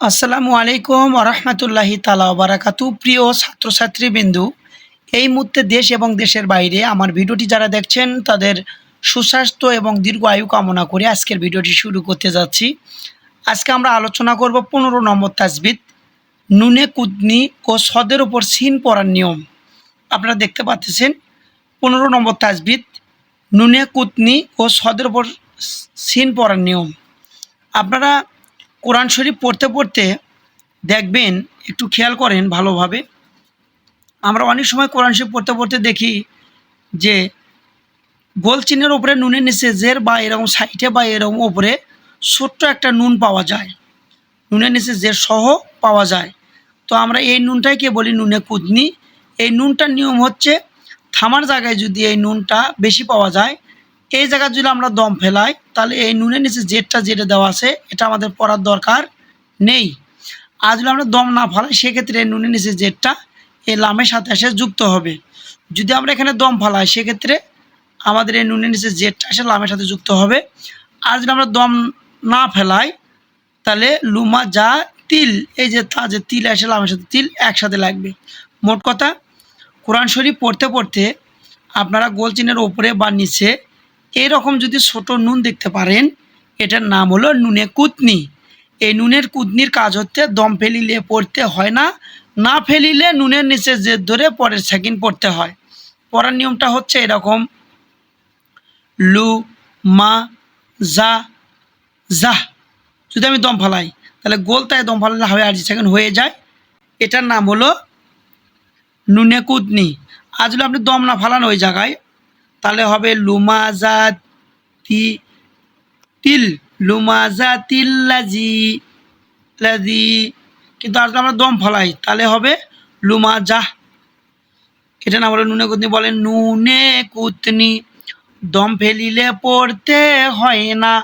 আসসালামু আলাইকুম রহমতুল্লাহি তালা বারাকাতু প্রিয় ছাত্রছাত্রীবৃন্দু, এই মুহূর্তে দেশ এবং দেশের বাইরে আমার ভিডিওটি যারা দেখছেন, তাদের সুস্বাস্থ্য এবং দীর্ঘ আয়ু কামনা করে আজকের ভিডিওটি শুরু করতে যাচ্ছি। আজকে আমরা আলোচনা করব পনেরো নম্বর তাজবিদ নুনে কুদনি ও সদের ওপর সিন পড়ার নিয়ম। আপনারা দেখতে পাচ্ছেন, পনেরো নম্বর তাজবিদ নুনে কুতনি ও সদের ওপর সিন পড়ার নিয়ম। আপনারা কোরআন শরীফ পড়তে পড়তে দেখবেন, একটু খেয়াল করেন ভালোভাবে। আমরা অনেক সময় কোরআন শরীফ পড়তে পড়তে দেখি যে, গোল চিহ্নের ওপরে নুনের নিচে জের বা এরকম সাইটে বা এরকম ওপরে ছোট্ট একটা নুন পাওয়া যায়। নুনের নিচে জের সহ পাওয়া যায়। তো আমরা এই নুনটাকে বলি নুনে কুদনি। এই নুনটার নিয়ম হচ্ছে, থামার জায়গায় যদি এই নুনটা বেশি পাওয়া যায় এই জায়গায় যদি আমরা দম ফেলাই, তাহলে এই নুনের নিচে জেটটা যেটা দেওয়া আছে, এটা আমাদের পড়ার দরকার নেই। আর যদি আমরা দম না ফেলাই, সেক্ষেত্রে এই নুনের নিচে জেটটা এই লামের সাথে এসে যুক্ত হবে। যদি আমরা এখানে দম ফেলাই, সেক্ষেত্রে আমাদের এই নুনের নিচে জেটটা এসে লামের সাথে যুক্ত হবে। আর যদি আমরা দম না ফেলাই, তাহলে লুমা যা তিল, এই যে তা যে তিল এসে লামের সাথে তিল একসাথে লাগবে। মোট কথা, কোরআন শরীফ পড়তে পড়তে আপনারা গোল চিহ্নের ওপরে বা নিচে এরকম যদি ছোট নুন দেখতে পারেন, এটার নাম হলো নুনে কুতনি। এই নুনের কুতনির কাজ হচ্ছে দম ফেলিলে পড়তে হয় না না ফেলিলে নুনের নিচে জেদ ধরে পরের সেকেন্ড পড়তে হয়। পড়ার নিয়মটা হচ্ছে এরকম, লু, মা জা জাহ যদি আমি দম ফালাই, তাহলে গোলতায় দম ফালালে হবে আর সেকেন্ড হয়ে যায়। এটার নাম হলো নুনে কুতনি। আর যদি আপনি দম না ফালান ওই জায়গায় তাহলে হবে লুমাজা তি তিল লুমাজা তিল লাজি। কিন্তু যদি আমরা দম ফলাই। তাহলে হবে লুমাজা এটা না বলে নুনে কুতনি বলে, নুনে কুতনি, দম ফেলিলে পড়তে হয় না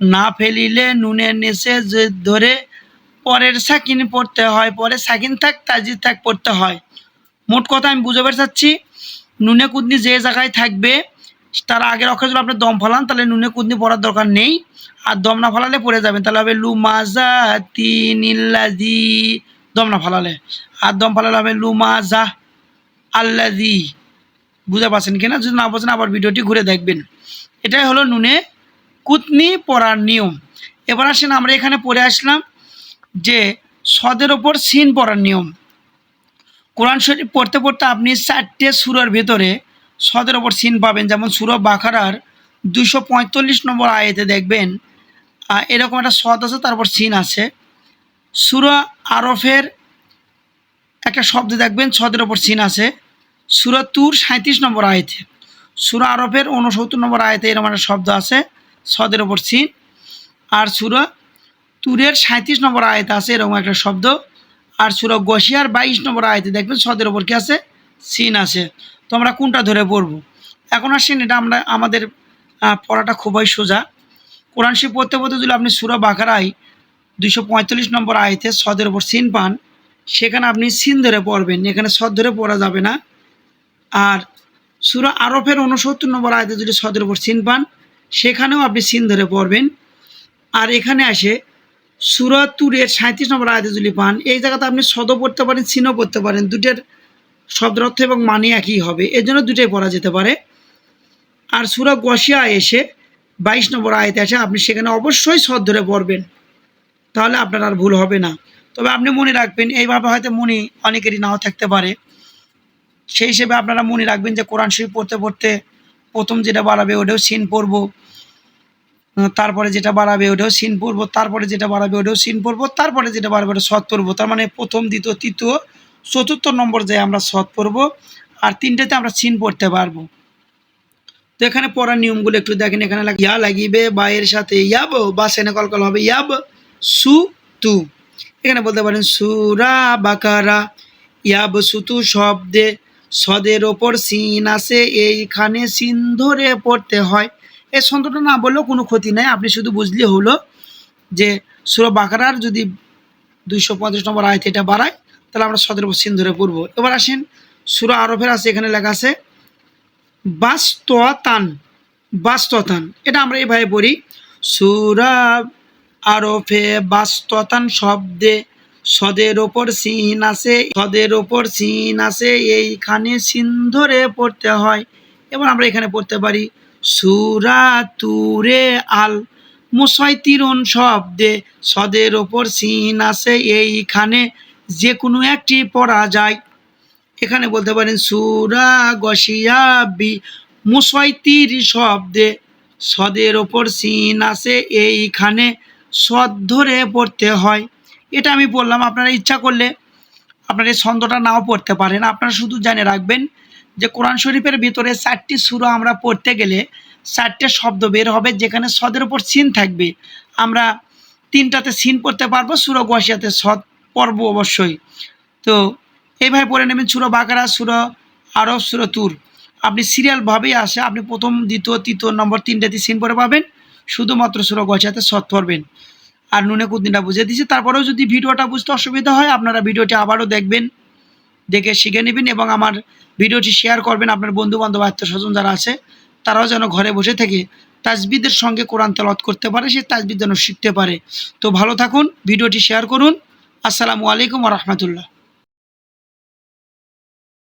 না ফেলিলে নুনের যে ধরে পরের সাকিন পড়তে হয় পরে সাকিন থাক তাজি থাক, পড়তে হয়। মোট কথা আমি বুঝে চাচ্ছি নুনে কুদনি যে জায়গায় থাকবে, তার আগের অক্ষর যদি আপনি দম ফলান, তাহলে নুনে কুদনি পড়ার দরকার নেই। আর দম না ফলালে পড়ে যাবেন, তাহলে হবে লু মাজা তিনিল্লাদি দম না ফলালে। আর দম ফলালে হবে লু মাজা আল্লাদি বুঝতে পারছেন কিনা? যদি না বোঝেন, আবার ভিডিওটি ঘুরে দেখবেন। এটাই হলো নুনে কুতনি পড়ার নিয়ম। এবার আসেন, আমরা এখানে পড়ে আসলাম যে সদের ওপর সিন পড়ার নিয়ম। কোরআন শরীফ পড়তে পড়তে আপনি চারটে সুরের ভেতরে সদের ওপর সিন পাবেন। যেমন সুর বাখারার দুশো পঁয়তাল্লিশ নম্বর আয়েতে দেখবেন এরকম একটা সদ আছে, তারপর সিন আছে। সুরা আরফের একটা শব্দ দেখবেন সদের ওপর সিন আছে। সুরা তুর সাঁত্রিশ নম্বর আয়তে। সুরা আরফের উনসত্তর নম্বর আয়তে এরকম একটা শব্দ আছে সদের ওপর সিন আর সুরা তুরের সাঁত্রিশ নম্বর আয়তে আছে এরকম একটা শব্দ। আর সুরা গসিয়ার বাইশ নম্বর আয়তে দেখবেন সদের ওপর কি আছে? সিন আছে। তো আমরা কোনটা ধরে পড়ব? এখন আসেন, এটা আমরা, আমাদের পড়াটা খুবই সোজা। কোরআন শিব পড়তে পড়তে যদি আপনি সুরা বাঁকারাই দুশো পঁয়তাল্লিশ নম্বর আয়তে সদের ওপর সিন পান, সেখানে আপনি সিন ধরে পড়বেন। এখানে সদ ধরে পড়া যাবে না। আর সুরা আরফের উনসত্তর নম্বর আয়তে যদি সদের ওপর সিন পান, সেখানেও আপনি সিন ধরে পড়বেন। আর এখানে আসে সুরাতুরের সাঁত্রিশ নম্বর আয়তে পান, এই জায়গাতে আপনি সদও পড়তে পারেন, সিনও পড়তে পারেন দুটের শব্দ অর্থ এবং মানে একই হবে। এর জন্য দুটোই পড়া যেতে পারে। আর সুরা গসিয়া এসে বাইশ নম্বর আয়তে আসে আপনি সেখানে অবশ্যই সদ ধরে পড়বেন। তাহলে আপনার আর ভুল হবে না। তবে আপনি মনে রাখবেন এইভাবে হয়তো মনে অনেকেরই নাও থাকতে পারে। সেই হিসেবে আপনারা মনে রাখবেন যে কোরআন শরীফ পড়তে পড়তে প্রথম যেটা বাড়াবে ওটাও সিন পড়ব। তারপরে যেটা বাড়াবে ওটাও সিন পড়ব, তারপরে যেটা বাড়াবে ওটাও সিন পড়ব, তারপরে যেটা বাড়াবে ওটা সৎ পড়ব। তার মানে প্রথম, দ্বিতীয়, তৃতীয়, চতুর্থ নম্বর যে আমরা সৎ পড়ব, আর তিনটেতে আমরা সিন পড়তে পারব। তো এখানে পড়ার নিয়মগুলো একটু দেখেন, এখানে ইয়া লাগিবে বা এর সাথে ইয়াব বা সেনে কলকল হবে ইয়াব, সু, তু। এখানে বলতে পারেন, সুরা বাকারা, ইয়াব সুতু শব্দে সদের ওপর সিন আসে এইখানে সিন ধরে পড়তে হয়। এই ছন্দটা না বললেও কোনো ক্ষতি নাই। আপনি শুধু বুঝলে হলো যে সুর বাকারার যদি দুইশো পঞ্চাশ নম্বর আয়তে এটা বাড়ায়, তাহলে আমরা উপর সিন ধরে পড়ব। এবার আসেন, সুর আরফের আছে, এখানে লেখা আছে, বাস্ততান বাস্ততান। এটা আমরা এইভাবে পড়ি, সুরা আরফে বাস্ততান শব্দে, সদের ওপর সিন আছে, সদের ওপর সিন আছে, এইখানে সিন ধরে পড়তে হয়। এবার আমরা এখানে পড়তে পারি সুরা তুরে আল মুসাইতিরুন শব্দে সদের ওপর সিন আছে, এইখানে যে কোনো একটি পড়া যায়। এখানে বলতে পারেন, সুরা গসিয়া বি মুসাইতির শব্দে সদের ওপর সিন আছে, এইখানে সদ ধরে পড়তে হয়। এটা আমি বললাম আপনারা ইচ্ছা করলে আপনারা এই ছন্দটা নাও পড়তে পারেন। আপনারা শুধু জেনে রাখবেন যে কোরআন শরীফের ভিতরে চারটি সুরা আমরা পড়তে গেলে চারটে শব্দ বের হবে, যেখানে সদের ওপর সিন থাকবে। আমরা তিনটাতে সিন পড়তে পারব, সুরা গসিয়াতে সদ পড়ব অবশ্যই। তো এইভাবে পড়ে নেবেন সুরা বাকারা, সুরা আরব সুরা তুর। আপনি সিরিয়ালভাবেই আসে, আপনি প্রথম, দ্বিতীয়, তৃতীয়, নম্বর তিনটাতে সিন পড়ে পাবেন, শুধুমাত্র সুরা গছিয়াতে সৎ পড়বেন। আর নুনে কুদিনটা বুঝিয়ে দিচ্ছি তারপরেও যদি ভিডিওটা বুঝতে অসুবিধা হয়, আপনারা ভিডিওটি আবারও দেখবেন। দেখে শিখে নেবেন এবং আমার ভিডিওটি শেয়ার করবেন আপনার বন্ধুবান্ধব আত্মীয় স্বজন যারা আছে, তারাও যেন ঘরে বসে থেকে তাজবিদের সঙ্গে কোরআন তেলত করতে পারে, সে তাজবিদ যেন শিখতে পারে। তো ভালো থাকুন, ভিডিওটি শেয়ার করুন। আসসালামু আলাইকুম রহমতুল্লাহ।